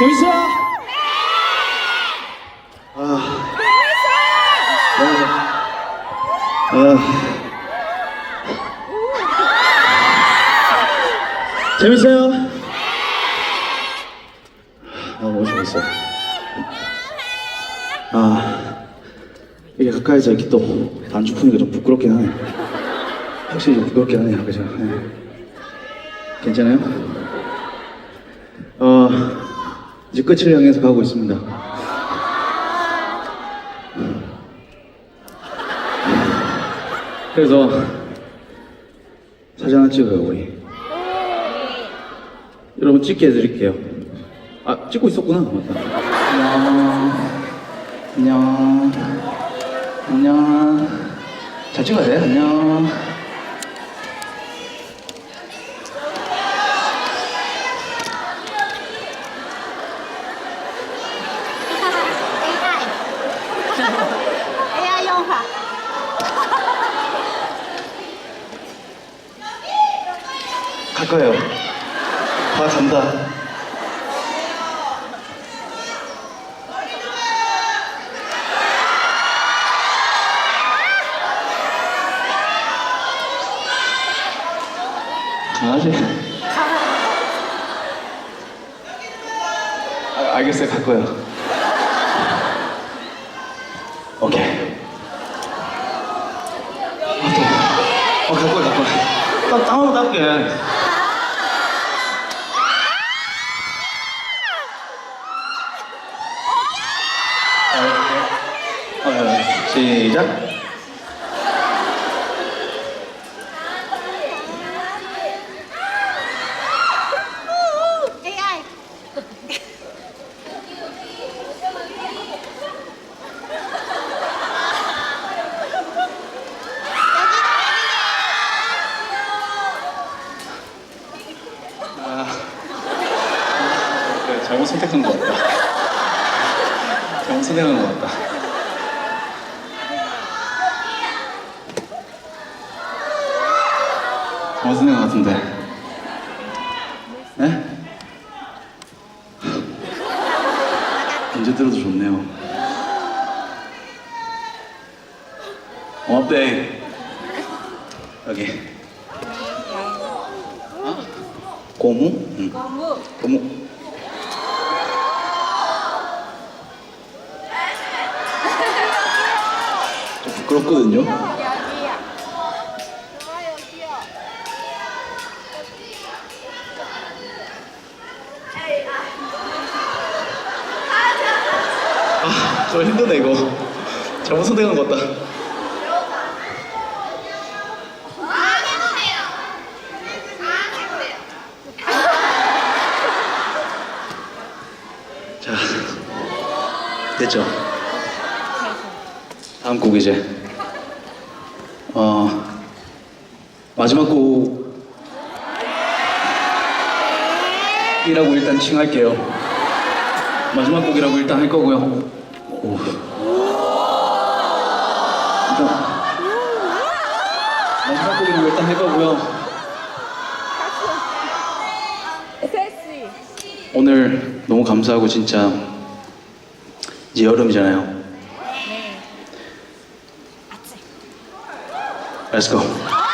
재밌어요? 아. 아. 재밌어요? 아, 너무 재밌어요. 아, 이게 가까이서 이렇게 또 단추 푸니까 좀 부끄럽긴 하네. 확실히 좀 부끄럽긴 하네요, 그죠? 네. 괜찮아요? 어, 이제 끝을 향해서 가고 있습니다. 그래서 사진 하나 찍어요, 우리. 여러분 찍게 해드릴게요. 아, 찍고 있었구나. 맞다. 안녕. 안녕. 안녕. 잘 찍어야 돼. 안녕. AI 用法。갈 거예요. 다 간다. 강아지. 아, 알겠어요. 갈 거예요. 오케이. 아, 또. 어, 갈 거야, 갈 거야. 딱 땅으로 닦게. 어, 어, 시작. 잘못 선택한 것 같다. 잘못 선택한 것 같다. 잘못 선택한 것 같은데. 네? 언제 들어도 좋네요. 고맙대. 여기. 어? 고무? 응. 고무. 좀 좋아 여기요. 아, 저 힘드네 이거. 잘못 선택한 것 같다. 자, 됐죠? 다음 곡 이제 어 마지막 곡이라고 일단 칭할게요. 마지막 곡이라고 일단 할 거고요. 오. 일단 마지막 곡이라고 일단 할 거고요. 오늘 너무 감사하고 진짜 이제 여름이잖아요. Let's go.